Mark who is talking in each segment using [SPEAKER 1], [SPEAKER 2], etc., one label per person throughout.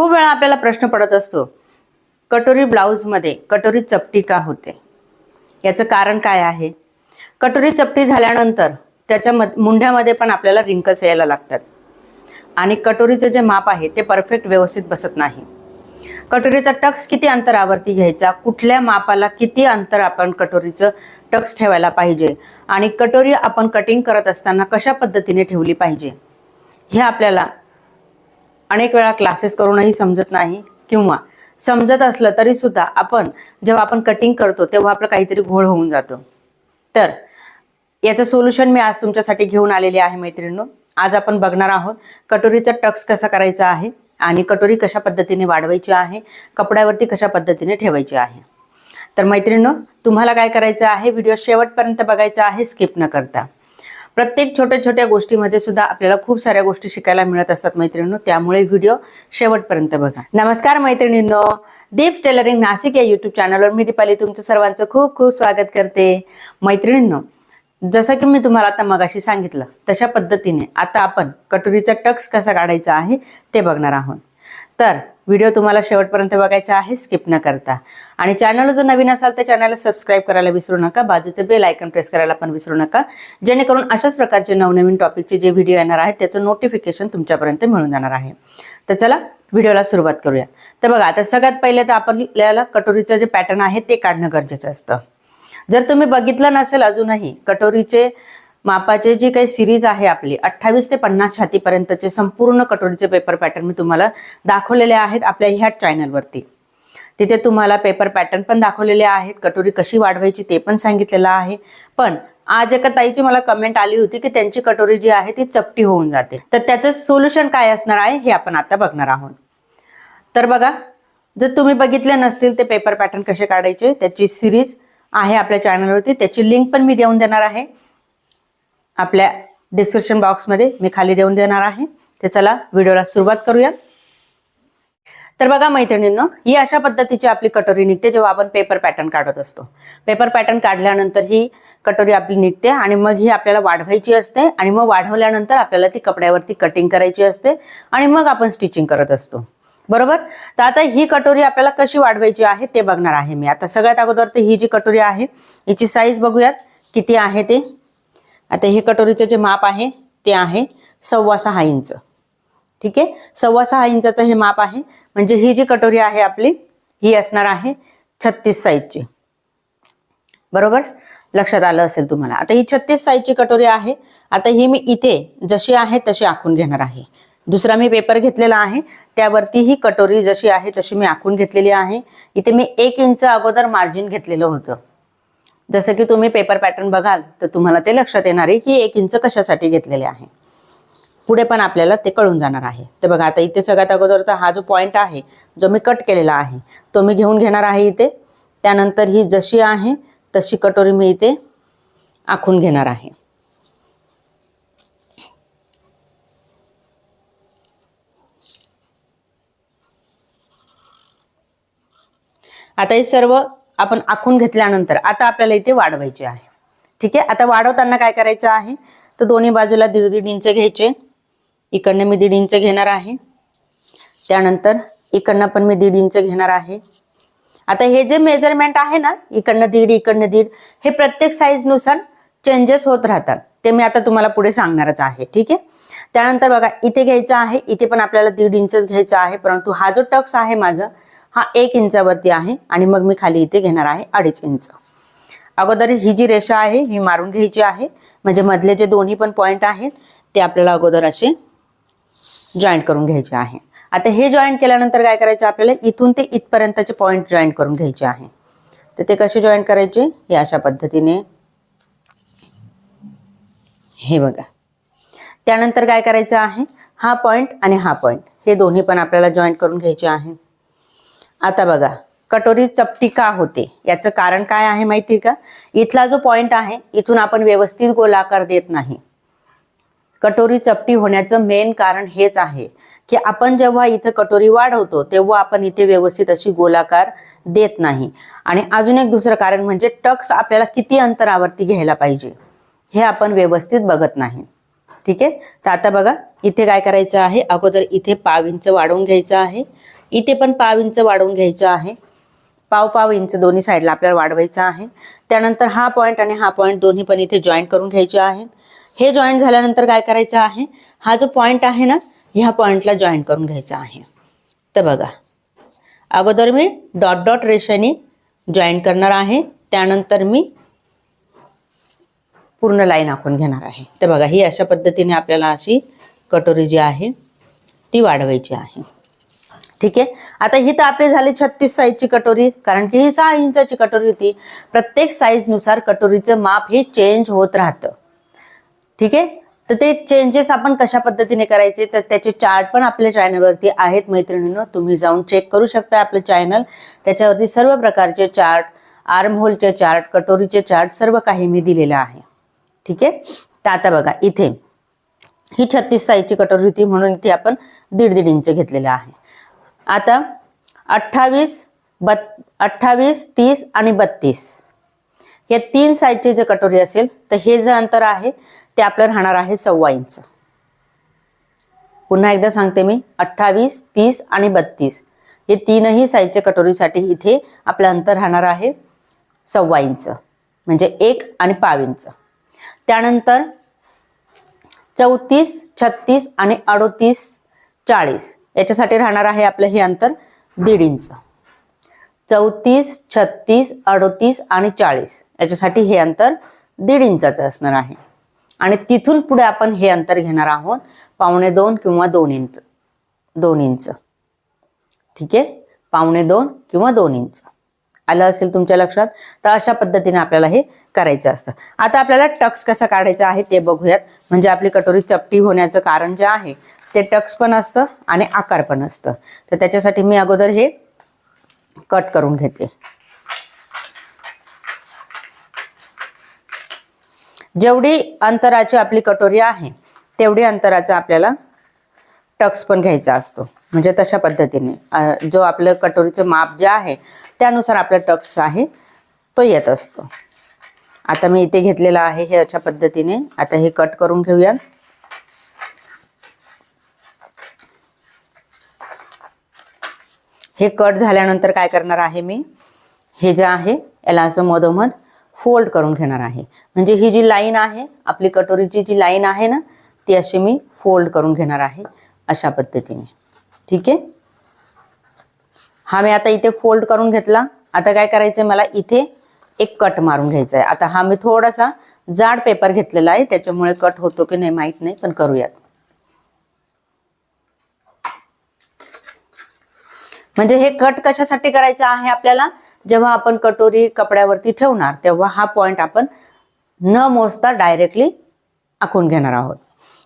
[SPEAKER 1] खूप वेळा आपल्याला प्रश्न पडत असतो कटोरी ब्लाऊजमध्ये कटोरी चपटी का होते? याचं कारण काय आहे? कटोरी चपटी झाल्यानंतर त्याच्या मध मुंढ्यामध्ये पण आपल्याला रिंकल्स यायला लागतात. आणि कटोरीचं जे माप आहे ते परफेक्ट व्यवस्थित बसत नाही. कटोरीचा टक्स किती अंतरावरती घ्यायचा? कुठल्या मापाला किती अंतर आपण कटोरीचं टक्स ठेवायला पाहिजे? आणि कटोरी आपण कटिंग करत असताना कशा पद्धतीने ठेवली पाहिजे? हे आपल्याला अनेक वेळा क्लासेस करूनही समजत नाही किंवा समजत असलं तरी सुद्धा आपण जेव्हा आपण कटिंग करतो तेव्हा आपलं काहीतरी घोळ होऊन जातो. तर याचं सोल्युशन मी आज तुमच्यासाठी घेऊन आलेले आहे मैत्रिणींनो. आज आपण बघणार आहोत कटोरीचा टक्स कसा करायचा आहे आणि कटोरी कशा पद्धतीने वाढवायची आहे कपड्यावरती कशा पद्धतीने ठेवायची आहे. तर मैत्रिणींनो तुम्हाला काय करायचं आहे व्हिडिओ शेवटपर्यंत बघायचा आहे स्किप न करता. प्रत्येक छोट्या छोट्या गोष्टीमध्ये सुद्धा आपल्याला खूप साऱ्या गोष्टी शिकायला मिळत असतात मैत्रिणींनो. त्यामुळे व्हिडिओ शेवटपर्यंत बघा. नमस्कार मैत्रिणींनो. दीप्स टेलरिंग नाशिक या युट्यूब चॅनलवर मी दीपाली तुमचं सर्वांचं खूप खूप स्वागत करते. मैत्रिणींनो जसं की मी तुम्हाला आता मगाशी सांगितलं तशा पद्धतीने आता आपण कटोरीचा टक्स कसा काढायचा आहे ते बघणार आहोत. तर व्हिडिओ तुम्हाला शेवटपर्यंत बघायचा आहे स्किप न करता. आणि चॅनल जर नवीन असाल तर चॅनलला सबस्क्राईब करायला विसरू नका. बाजूचे बेल आयकन प्रेस करायला पण विसरू नका. जेणेकरून अशाच प्रकारचे नवनवीन टॉपिकचे जे व्हिडिओ येणार आहेत त्याचं नोटिफिकेशन तुमच्यापर्यंत मिळून जाणार आहे. तर चला व्हिडिओला सुरुवात करूया. तर बघा आता सगळ्यात पहिले तर आपल्याला कटोरीचं जे पॅटर्न आहे ते काढणं गरजेचं असतं. जर तुम्ही बघितलं नसेल अजूनही कटोरीचे मापाचे जी काही सिरीज आहे आपली अठ्ठावीस ते पन्नास छातीपर्यंतचे संपूर्ण कटोरीचे पेपर पॅटर्न मी तुम्हाला दाखवलेले आहेत आपल्या ह्या चॅनलवरती तिथे तुम्हाला पेपर पॅटर्न पण दाखवलेले आहेत कटोरी कशी वाढवायची ते पण सांगितलेलं आहे. पण आज एका ताईची मला कमेंट आली होती की त्यांची कटोरी जी आहे ती चपटी होऊन जाते. तर त्याचं सोल्युशन काय असणार आहे हे आपण आता बघणार आहोत. तर बघा जर तुम्ही बघितले नसतील ते पेपर पॅटर्न कसे काढायचे त्याची सिरीज आहे आपल्या चॅनलवरती त्याची लिंक पण मी देऊन देणार आहे. आपल्या डिस्क्रिप्शन बॉक्समध्ये मी खाली देऊन देणार आहे. ते चला व्हिडिओला सुरुवात करूया. तर बघा मैत्रिणींनो ही अशा पद्धतीची आपली कटोरी निघते जेव्हा आपण पेपर पॅटर्न काढत असतो. पेपर पॅटर्न काढल्यानंतर ही कटोरी आपली निघते आणि मग ही आपल्याला वाढवायची असते आणि मग वाढवल्यानंतर आपल्याला ती कपड्यावरती कटिंग करायची असते आणि मग आपण स्टिचिंग करत असतो. बरोबर? तर आता ही कटोरी आपल्याला कशी वाढवायची आहे ते बघणार आहे मी. आता सगळ्यात अगोदर तर ही जी कटोरी आहे हिची साईज बघूयात. किती आहे ते? आता हे कटोरीचं जे माप आहे ते आहे सव्वा सहा इंच. ठीक आहे? सव्वा सहा इंचाचं हे माप आहे. म्हणजे ही जी कटोरी आहे आपली ही असणार आहे छत्तीस साईजची. बरोबर? लक्षात आलं असेल तुम्हाला. आता ही छत्तीस साईजची कटोरी आहे. आता ही मी इथे जशी आहे तशी आखून घेणार आहे. दुसरा मी पेपर घेतलेला आहे. त्यावरती ही कटोरी जशी आहे तशी मी आखून घेतलेली आहे. इथे मी एक इंच अगोदर मार्जिन घेतलेलं होतं. जसं की तुम्ही पेपर पॅटर्न बघाल तर तुम्हाला ते लक्षात येणार आहे की एक इंच कशासाठी घेतलेले आहे. पुढे पण आपल्याला ते कळून जाणार आहे. तर बघा आता इथे सगळ्यात अगोदर तर हा जो पॉईंट आहे जो मी कट केलेला आहे तो मी घेऊन घेणार आहे इथे. त्यानंतर ही जशी आहे तशी कटोरी मी इथे आखून घेणार आहे. आता हे सर्व आपण आखून घेतल्यानंतर आता आपल्याला इथे वाढवायचे आहे. ठीक आहे? आता वाढवताना काय करायचं आहे? तर दोन्ही बाजूला दीड दीड इंच घ्यायचे. इकडनं मी दीड इंच घेणार आहे. त्यानंतर इकडनं पण मी दीड इंच घेणार आहे. आता हे जे मेजरमेंट आहे ना इकडनं दीड इकडनं दीड हे प्रत्येक साईजनुसार चेंजेस होत राहतात. ते मी आता तुम्हाला पुढे सांगणारच आहे. ठीक आहे? त्यानंतर बघा इथे घ्यायचं आहे. इथे पण आपल्याला दीड इंचच घ्यायचं आहे. परंतु हा जो टक्स आहे माझा हा एक इंचावरती आहे आणि मग मी खाली इथे घेणार आहे अडीच इंच. अगोदर ही जी रेषा आहे ही मारून घ्यायची आहे. म्हणजे मधले जे दोन्ही पण पॉईंट आहेत ते आपल्याला अगोदर असे जॉईंट करून घ्यायचे आहे. आता हे जॉईंट केल्यानंतर काय करायचं आपल्याला? इथून ते इथपर्यंतचे पॉईंट जॉईंट करून घ्यायचे आहे. तर ते कसे जॉईंट करायचे? हे अशा पद्धतीने. हे बघा. त्यानंतर काय करायचं आहे? हा पॉईंट आणि हा पॉईंट हे दोन्ही पण आपल्याला जॉईंट करून घ्यायचे आहे. आता बघा कटोरी चपटी का होते. याचं कारण काय आहे माहिती का? इथला जो पॉइंट आहे इथून आपण व्यवस्थित गोलाकार देत नाही. कटोरी चपटी होण्याचं मेन कारण हेच आहे की आपण जेव्हा इथं कटोरी वाढवतो तेव्हा आपण इथे व्यवस्थित अशी गोलाकार देत नाही. आणि अजून एक दुसरं कारण म्हणजे टक्स आपल्याला किती अंतरावरती घ्यायला पाहिजे हे आपण व्यवस्थित बघत नाही. ठीक आहे? तर आता बघा इथे काय करायचं आहे? अगोदर इथे पाव इंच वाढवून घ्यायचं आहे. इथे पण पाव इंच वाढवून घ्यायचं आहे. पाव पाव इंच दोन्ही साईडला आपल्याला वाढवायचं आहे. त्यानंतर हा पॉईंट आणि हा पॉईंट दोन्ही पण इथे जॉईंट करून घ्यायचे आहेत. हे जॉईंट झाल्यानंतर काय करायचं आहे? हा जो पॉईंट आहे ना ह्या पॉईंटला जॉईंट करून घ्यायचा आहे. तर बघा अगोदर मी डॉट डॉट रेषेने जॉईंट करणार आहे. त्यानंतर मी पूर्ण लाईन आखून घेणार आहे. तर बघा ही अशा पद्धतीने आपल्याला अशी कटोरी जी आहे ती वाढवायची आहे. ठीक आहे? आता ही तर आपली झाली छत्तीस साईजची कटोरी कारण की ही सहा इंचाची कटोरी होती. प्रत्येक साईजनुसार कटोरीचं माप हे चेंज होत राहतं. ठीक आहे? तर ते चेंजेस आपण कशा पद्धतीने करायचे? तर त्याचे चार्ट पण आपल्या चॅनलवरती आहेत मैत्रिणींनो. तुम्ही जाऊन चेक करू शकता आपलं चॅनल त्याच्यावरती सर्व प्रकारचे चार्ट आर्महोलचे चार्ट कटोरीचे चार्ट सर्व काही मी दिलेलं आहे. ठीक आहे? तर आता बघा इथे. ही छत्तीस साईजची कटोरी होती म्हणून इथे आपण दीड दीड इंच घेतलेलं आहे. आता अठ्ठावीस बत् अठ्ठावीस तीस आणि बत्तीस. या तीन साईजची जे कटोरी असेल तर हे जे अंतर आहे ते आपलं राहणार आहे सव्वा इंच पुन्हा एकदा सांगते मी अठ्ठावीस तीस आणि बत्तीस. हे तीनही साईजच्या कटोरीसाठी इथे आपलं अंतर राहणार आहे सव्वा इंच म्हणजे एक आणि पाव इंच त्यानंतर चौतीस छत्तीस आणि अडोतीस चाळीस. याच्यासाठी राहणार आहे आपलं हे अंतर दीड इंच. चौतीस छत्तीस अडोतीस आणि चाळीस. याच्यासाठी हे अंतर दीड इंचाचं असणार आहे. आणि तिथून पुढे आपण हे अंतर घेणार आहोत पावणे दोन किंवा दोन इंच. दोन इंच. ठीक आहे? पावणे दोन किंवा दोन इंच. आलं असेल तुमच्या लक्षात? तर अशा पद्धतीने आपल्याला हे करायचं असतं. आता आपल्याला टक्स कसा काढायचा आहे ते बघूयात. म्हणजे आपली कटोरी चपटी होण्याचं कारण जे आहे ते टक्स पण असतं आणि आकार पण असतं. तर त्याच्यासाठी मी अगोदर हे कट करून घेते. जेवढी अंतराची आपली कटोरी आहे तेवढी अंतराचा आपल्याला टक्स पण घ्यायचा असतो. म्हणजे तशा पद्धतीने जो आपलं कटोरीचं माप जे आहे त्यानुसार आपला टक्स आहे तो येत असतो. आता मी इथे घेतलेला आहे हे अशा पद्धतीने. आता हे कट करून घेऊया हे कट झाल्यानंतर काय करणार आहे मी? हे जे आहे याला असं मधोमध फोल्ड करून घेणार आहे. म्हणजे ही जी लाईन आहे आपली कटोरीची जी लाईन आहे ना ती अशी मी फोल्ड करून घेणार आहे अशा पद्धतीने. ठीक आहे? हा मी आता इथे फोल्ड करून घेतला. आता काय करायचं मला इथे एक कट मारून घ्यायचा आहे आता हा मी थोडासा जाड पेपर घेतलेला आहे त्याच्यामुळे कट होतो की नाही माहीत नाही पण करूयात. म्हणजे हे कट कशासाठी करायचं आहे आपल्याला? जेव्हा आपण कटोरी कपड्यावरती ठेवणार तेव्हा हा पॉइंट आपण न मोजता डायरेक्टली आखून घेणार आहोत.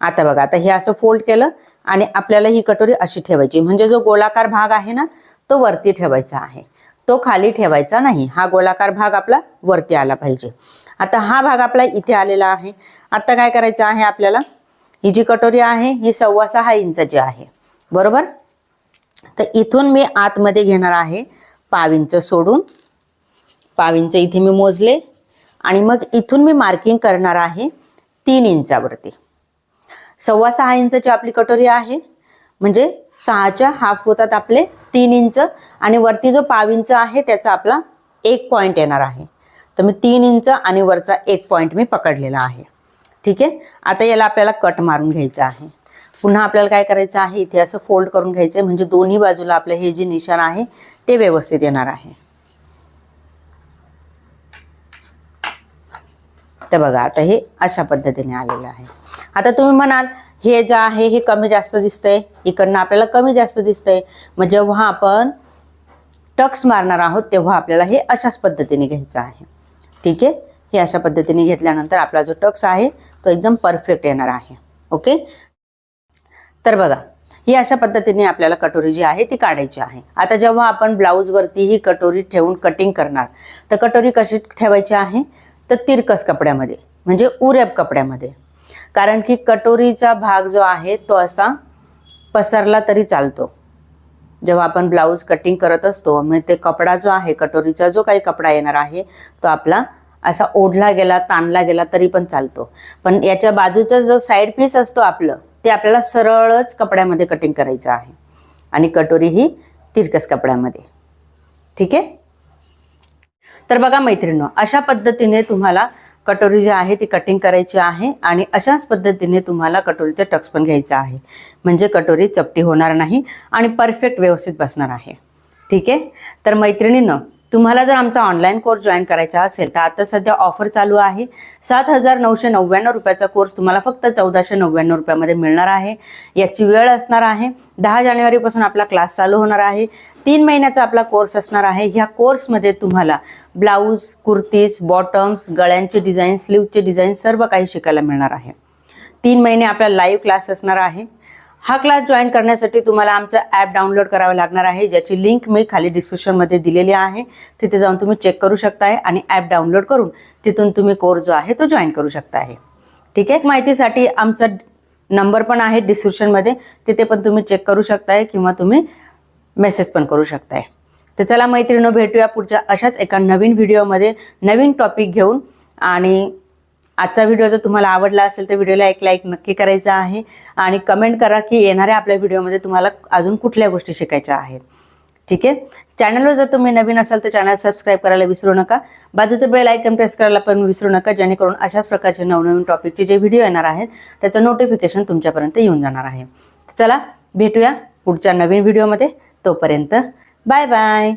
[SPEAKER 1] आता बघा आता हे असं फोल्ड केलं आणि आपल्याला ही कटोरी अशी ठेवायची. म्हणजे जो गोलाकार भाग आहे ना तो वरती ठेवायचा आहे. तो खाली ठेवायचा नाही. हा गोलाकार भाग आपला वरती आला पाहिजे. आता हा भाग आपला इथे आलेला आहे. आता काय करायचं आहे आपल्याला? ही जी कटोरी आहे ही सव्वा सहा इंचाची आहे. बरोबर? तर इथून मी आतमध्ये घेणार आहे पाविंच सोडून. पाविंच इथे मी मोजले. आणि मग इथून मी मार्किंग करणार आहे तीन इंचावरती. सव्वा सहा इंचाची आपली कटोरी आहे. म्हणजे सहाच्या हाफ होतात आपले तीन इंच. आणि वरती जो पाव इंच आहे त्याचा आपला एक पॉइंट येणार आहे. तर मी तीन इंच आणि वरचा एक पॉइंट मी पकडलेला आहे. ठीक आहे? आता याला आपल्याला कट मारून घ्यायचं आहे. पुन्हा आपल्याला काय करायचं आहे? इथे असं फोल्ड करून घ्यायचं आहे म्हणजे दोन्ही बाजूला आपलं हे जे निशाण आहे ते व्यवस्थित येणार आहे. तर बघा आता हे अशा पद्धतीने आलेलं आहे. आता तुम्ही म्हणाल हे जे आहे हे कमी जास्त दिसतंय. इकडनं आपल्याला कमी जास्त दिसतंय. मग जेव्हा आपण टक्स मारणार आहोत तेव्हा आपल्याला हे अशाच पद्धतीने घ्यायचं आहे. ठीक आहे? हे अशा पद्धतीने घेतल्यानंतर आपला जो टक्स आहे तो एकदम परफेक्ट येणार आहे. ओके? तर बघा ही अशा पद्धतीने आपल्याला कटोरी जी आहे ती काढायची आहे. आता जेव्हा आपण ब्लाऊजवरती ही कटोरी ठेवून कटिंग करणार तर कटोरी कशी ठेवायची आहे? तर तिरकस कपड्यामध्ये म्हणजे उरेब कपड्यामध्ये. कारण की कटोरीचा भाग जो आहे तो असा पसरला तरी चालतो. जेव्हा आपण ब्लाऊज कटिंग करत असतो मग ते कपडा जो आहे कटोरीचा जो काही कपडा येणार आहे तो आपला असा ओढला गेला ताणला गेला तरी पण चालतो. पण याच्या बाजूचा जो साईड पीस असतो आपलं ते आपल्याला सरळच कपड्यामध्ये कटिंग करायचं आहे. आणि कटोरी ही तिरकस कपड्यामध्ये. ठीक आहे? तर बघा मैत्रिणी अशा पद्धतीने तुम्हाला कटोरी जी आहे ती कटिंग करायची आहे आणि अशाच पद्धतीने तुम्हाला कटोरीचे टक्स पण घ्यायचं आहे. म्हणजे कटोरी चपटी होणार नाही आणि परफेक्ट व्यवस्थित बसणार आहे. ठीक आहे? तर मैत्रिणीनं तुम्हाला जर आमचा ऑनलाईन कोर्स जॉईन करायचा असेल तर आता सध्या ऑफर चालू आहे. सात हजार नऊशे नव्याण्णव रुपयाचा कोर्स तुम्हाला फक्त चौदाशे नव्याण्णव रुपयामध्ये मिळणार आहे. याची वेळ असणार आहे. दहा जानेवारीपासून आपला क्लास चालू होणार आहे. तीन महिन्याचा आपला कोर्स असणार आहे. ह्या कोर्समध्ये तुम्हाला ब्लाऊज कुर्तीज बॉटम्स गळ्यांचे डिझाईन स्लीवचे डिझाईन सर्व काही शिकायला मिळणार आहे. तीन महिने आपला लाईव्ह क्लास असणार आहे. हा क्लास जॉईन करण्यासाठी तुम्हाला आमचं ॲप डाउनलोड करावं लागणार आहे ज्याची लिंक मी खाली डिस्क्रिप्शनमध्ये दिलेली आहे. तिथे जाऊन तुम्ही चेक करू शकताय आणि ॲप डाउनलोड करून तिथून तुम्ही कोर्स जो आहे तो जॉईन करू शकता आहे ठीक आहे? माहितीसाठी आमचा नंबर पण आहे डिस्क्रिप्शनमध्ये तिथे पण तुम्ही चेक करू शकताय किंवा तुम्ही मेसेज पण करू शकताय. तर चला मैत्रिणी भेटूया पुढच्या अशाच एका नवीन व्हिडिओमध्ये नवीन टॉपिक घेऊन आणि आजचा व्हिडिओ जर तुम्हाला आवडला असेल तर व्हिडिओला एक लाईक नक्की करायचा आहे. आणि कमेंट करा की येणाऱ्या आपल्या व्हिडिओमध्ये तुम्हाला अजून कुठल्या गोष्टी शिकायच्या आहेत. ठीक आहे? चॅनलवर जर तुम्ही नवीन असाल तर चॅनल सबस्क्राईब करायला विसरू नका. बाजूचं बेल आयकन प्रेस करायला पण विसरू नका जेणेकरून अशाच प्रकारचे नवनवीन टॉपिकचे जे व्हिडिओ येणार आहेत त्याचं नोटिफिकेशन तुमच्यापर्यंत येऊन जाणार आहे. चला भेटूया पुढच्या नवीन व्हिडिओमध्ये तोपर्यंत बाय बाय